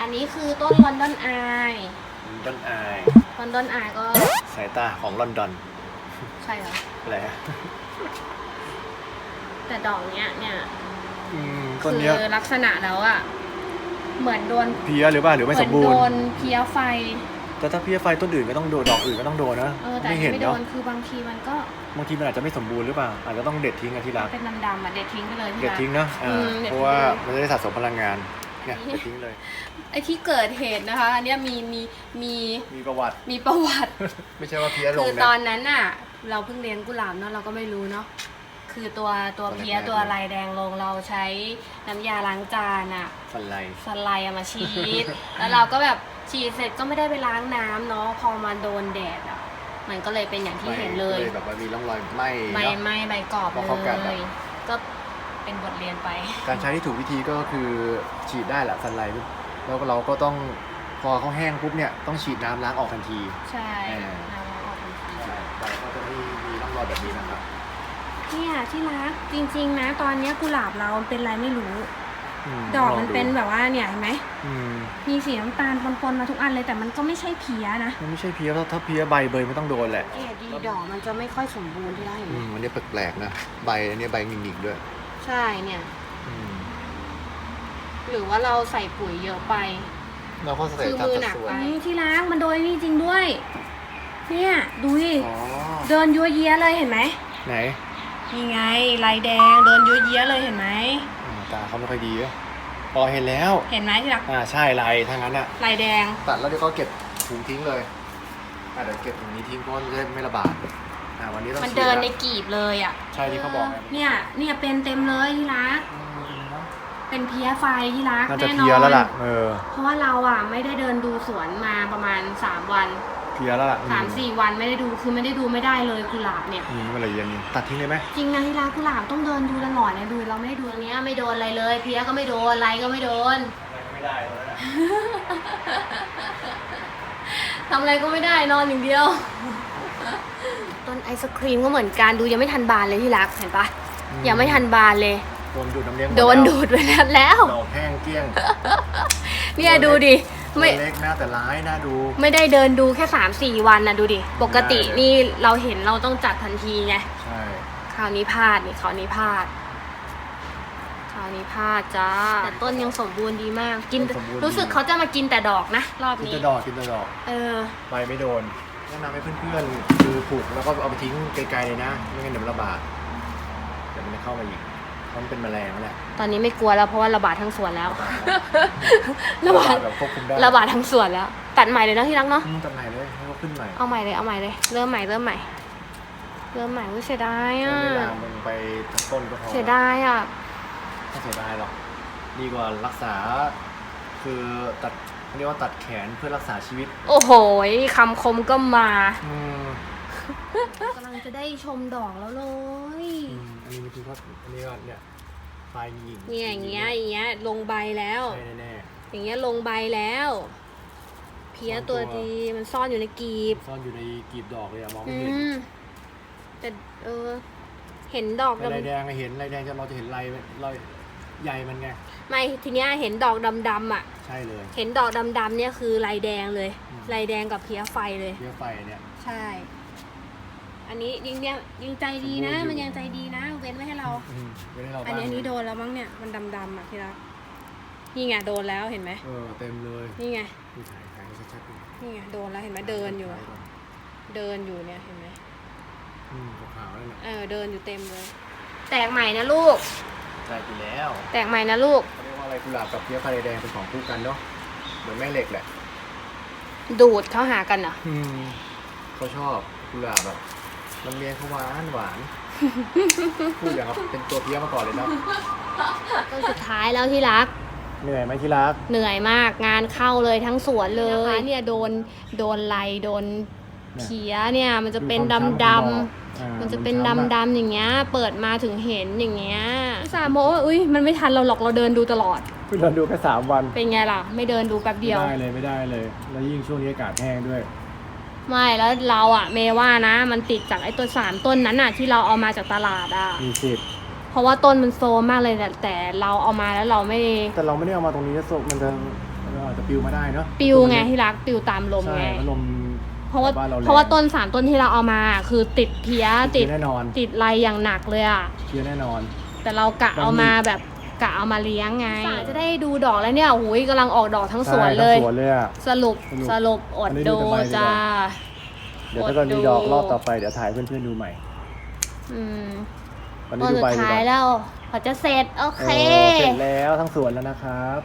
อันนี้คือต้นลอนดอนอายลอนดอนอายลอนดอนอายก็สายตาของลอนดอนใช่เหรออะไรฮะแต่ดอกเนี้ยเนี่ยอืมต้นคืเนี้ยอลักษณะแล้วอะเหมือนโดนเพี้ยหรือเปล่าหรือเหไม่มืสนมบูโดรณ์นเพี้ยไฟแต่ถ้าเพี้ยไฟต้นอื่นก็ต้องโดนดอกอื่นก็ต้องโดนนะเออแต่ไม่อันเห็นี้นไม่โดเนาะนคือบางทีมันก็บางทีมันอาจจะไม่สมบูรณ์หรือเปล่าอาจจะต้องเด็ดทิ้งกันที่รักเป็นดำๆอะเด็ดทิ้งไปเลยที่เด็ดรักทิ้งเนาะอ่าอืมเด็ดทิ้งเพราะว่ามันจะได้สะสมพลังงาน เนี่ยเด็ดทิ้งเลย ไอ้ที่เกิดเหตุนะคะอันเนี้ยมีมีมีมีประวัติ มีประวัติ ไม่ใช่ว่าเพี้ยลงคือนะตอนนั้นน่ะ เราเพิ่งเลี้ยงกุหลาบเนาะเราก็ไม่รู้เนาะคือตัวตัวตัวเพี้ยแรกๆ ตัวลายแดงลงเราใช้น้ำยาล้างจานอะสันไลสไลด์เอามาฉีด แล้วเราก็แบบฉีดเสร็จก็ไม่ได้ไปล้างน้ำเนาะพอมาโดนแดดอะมันก็เลยเป็นอย่างที่เห็นเลย แบบว่ามีร่องรอยไหม้ใบเนาะไหม้ใบกรอบเพราะเขากัดเลอะ ย ก็ เป็นบทเรียนไป การใช้ที่ถูกวิธีก็คือฉีดได้แหละสันไลแล้วเราก็ต้องพอเขาแห้งปุ๊บเนี่ยต้องฉีดน้ำล้างออกทันที ใช่เออ น้ำล้างออกทันทีใบก็จะไม่มีร่องรอยแบบนี้นะครับ เนี่ยที่รักจริงๆนะตอนเนี้ยกุหลาบเรามันเป็นอะไรไม่รู้มดอกมันเป็นแบบว่าเนี่ยเห็นไหมอืมมีสีน้ำตาลปนๆมาทุกอันเลยแต่มันก็ไม่ใช่เพี้ยนะ มันไม่ใช่เพี้ยถ้าถ้าเพี้ยใบเบยไม่ต้องโดนแหละเกรดดีดอกมันจะไม่ค่อยสมบูรณ์ที่ได้เห็นอืไหมมอันนี้แปลกๆนะ ใบอันนี้ใบหงิกๆด้วย ใช่เนี่ย อืมหรือว่าเราใส่ปุ๋ยเยอะไป เราก็ใส่คือตามมือสัดหนักส่วไปนที่ล้างมันโดยนี่จริงด้วย เนี่ยดูดิอ๋อ เดินยัวเยียเลยเห็นไหมไหนนี่ไงลายแดงเดินยัวเยียเลยเห็นไหมอ่าตาเขาไม่ค่อยดีอะพอเห็นแล้ว เห็นไหมที่รักอ่าใช่ลายทั้งนั้นอะ ลายแดง ตัดแล้วเดี๋ยวก็เก็บถุงทิ้งเลยอะเดี๋ยวเก็บถุงนี้ทิ้งเพราะว่ามันจะได้ไม่ระบาด อ่าวันนี้ต้องมันฉีเดินละในกีบเลยอะใช่ที่เขาบอกไงเนี่ย เนี่ยเป็นเต็มเลยที่รักอืมเป็นเพี้ยไฟที่รักน่าจะแน่นเพี้ยอนแล้วล่ะ เออเพราะว่าเราอะไม่ได้เดินดูสวนมาประมาณ 3 วันเพี้ยแล้วล่ะสามสี่วันไม่ได้ดูคือไม่ได้ดูไม่ได้เลยกุหลาบเนี่ย อืมเมื่อไหร่เย็นนี้ตัดทิ้งเลยไหมจริงนะที่รักกุหลาบต้องเดินดูตลอดนะดูเราไม่ได้ดูอันเนี้ยไม่โดนอะไรเลยเพี้ยก็ไม่โดนอะไรก็ไม่โดนไม่ได้เลยนะทำอะไรก็ไม่ได้นอนอย่างเดียว ต้นไอศครีมก็เหมือนกันดูยังไม่ทันบานเลยที่รักเห็นปะยังไม่ทันบานเลย โดนดูดน้ำเลี้ยงหมโดนแล้วดูดไปแล้ว ดอกแห้งเกลี้ยงเนี่ยดูดิตัวไม่เล็กนะแต่ร้ายนะดูไม่ได้เดินดูแค่สามสี่วันนะดูดิ ปกติได้เลยนี่เราเห็นเราต้องจัดทันทีไง ใช่คราวนี้พลาดนี่คราวนี้พลาดคราวนี้พลาดจ้า แต่ต้นยังสมบูรณ์ดีมาก กิน รู้สึกเขาจะมากินแต่ดอกนะ รอบกินนี้ แต่ดอกกินแต่ดอกเออใบไม่โดน แนะนำให้เพื่อนๆคือปลูกแล้วก็เอาไปทิ้งไกลๆเลยนะไม่งั้นเดี๋ยวมันระบาดเดี๋ยวมันจะเข้ามาอีกเพราะมันเป็นแมลงนั่นแหละ ตอนนี้ไม่กลัวแล้วเพราะว่าระบาดทั้งสวนแล้ว ระบาดแบบควบคุมได้ระบาดทั้งสวนแล้ว ตัดใหม่เลยเนาะที่รักเนาะอืมตัดใหม่เลยให้เขาขึ้นใหม่เอาใหม่เลยเอาใหม่เลยเริ่มใหม่เริ่มใหม่เริ่มใหม่ว่าเสียดายอะใช้เวลาลงไปทั้งต้นก็พอเสียดายอะไม่เสียดายหรอกดีกว่ารักษา คือตัด เขาเรียกว่าตัดแขนเพื่อรักษาชีวิต โอ้โหคำคมก็มา อืมกำลังจะได้ชมดอกแล้วเลย อืมอันนี้มันคือว่าอันนี้ก็เนี่ยปลายหญิงเนี่ยอย่างเงี้ยอย่างเงี้ยลงใบแล้ว ใช่แน่อย่างเงี้ยลงใบแล้ว เพี้ยตัวดีมันซ่อนอยู่ในกีบ ๆซ่อนอยู่ในกลีบดอกเลยอะมองอืไม่เห็นม แต่เออ เห็นดอกแต่ลายดำแดงอะเห็นลายแดงจะเราจะเห็นลายลาย ใหญ่มันไง ไม่ทีเนี้ยเห็นดอกดำๆอะ ใช่เลยเห็นดอกดำๆเนี่ยคือลายแดงเลยอืมลายแดงกับเพี้ยไฟเลยเพี้ยไฟเนี่ย ใช่ อันนี้ยิงเนี่ยยิงใจดีนะ สมบูรณ์อยู่ มันยังใจดีนะ เว้นไว้ให้เรา อืมไว้ให้เราอันนี้บ้างอันนี้โดนแล้วมั้งเนี่ย มันดำๆอะพี่รักนี่ไงโดนแล้วเห็นไหมเออเต็มเลยนี่ไงดูถ่ายถ่ายให้ชัดๆดูนี่ไงโดนแล้วเห็นไหมเดินอยู่อะเดินอยู่เนี่ยเห็นไหมอืมขาวๆนั่นแหละเออเดินอยู่เต็มเลย แตกใหม่นะลูก ได้ไปแล้วแตกใหม่นะลูก เขาเรียกว่าอะไรกุหลาบกับเพี้ยไฟแดงเป็นของคู่กันเนาะเหมือนแม่เหล็กแหละดูดเข้าหากันเหรออืมเขาชอบกุหลาบแบบมันเลี้ยงเขาหวานหวานพูดอย่างกับเป็นตัวเพี้ยมาก่อนเลยเนาะต้นสุดท้ายแล้วที่รัก เหนื่อยไหมที่รัก เหนื่อยมากงานเข้าเลยทั้งสวนเลยนะคะเนี่ยโดนโดนไลโดนเขียเนี่ยมันจะเป็นดำดำๆ มันจะเป็นดำดำๆอย่างเงี้ย เปิดมาถึงเห็นอย่างเงี้ยสามโมว่าอุ้ยมันไม่ทันเราหรอกเราเดินดูตลอดเพิ่งเดินดูแค่สามวันเป็นไงล่ะ ไม่เดินดูแป๊บเดียวไม่ได้เลยไม่ได้เลย แล้วยิ่งช่วงนี้อากาศแห้งด้วย ไม่แล้วเราอะเมว่านะมันติดจากไอ้ตัวสามต้นนั้นอะที่เราเอามาจากตลาดอะมีสิทธิ์เพราะว่าต้นมันโซมมากเลยแต่แต่เราเอามาแล้วเราไม่แต่เราไม่ได้เอามาตรงนี้นะโซมันจะก็อาจจะปิวมาได้เนาะปิวไงที่รักปิวตามลมใช่ไงเพราะลม เพราะว่าบ้นแงเพราะว่าต้นสามต้นที่เราเอามา คือติดเพี้ยติติดดแน่นอนติดไรอย่างหนักเลยอะ เพี้ยแน่นอน แต่เรากะเอามาแบบกะเอามาเลี้ยงไงจะได้ดูดอกแล้วเนี่ยโอ้ยกำลังออกดอกทั้งสวนเลย ใช่ทั้งสวนเลยอะสรุปสรุปสรุปอดอันนี้ดูดูแต่ใบดีกว่า จ้า เดี๋ยวถ้าเกิดมีดอกรอบต่อไปเดี๋ยวถ่ายให้เพื่อนๆดูใหม่อืมวันตนี้อนดูสุใบดดีท้ากยว่าแล้วเขาจะเสร็จโอเอเคอเสร็จแล้วทั้งสวนแล้วนะครับ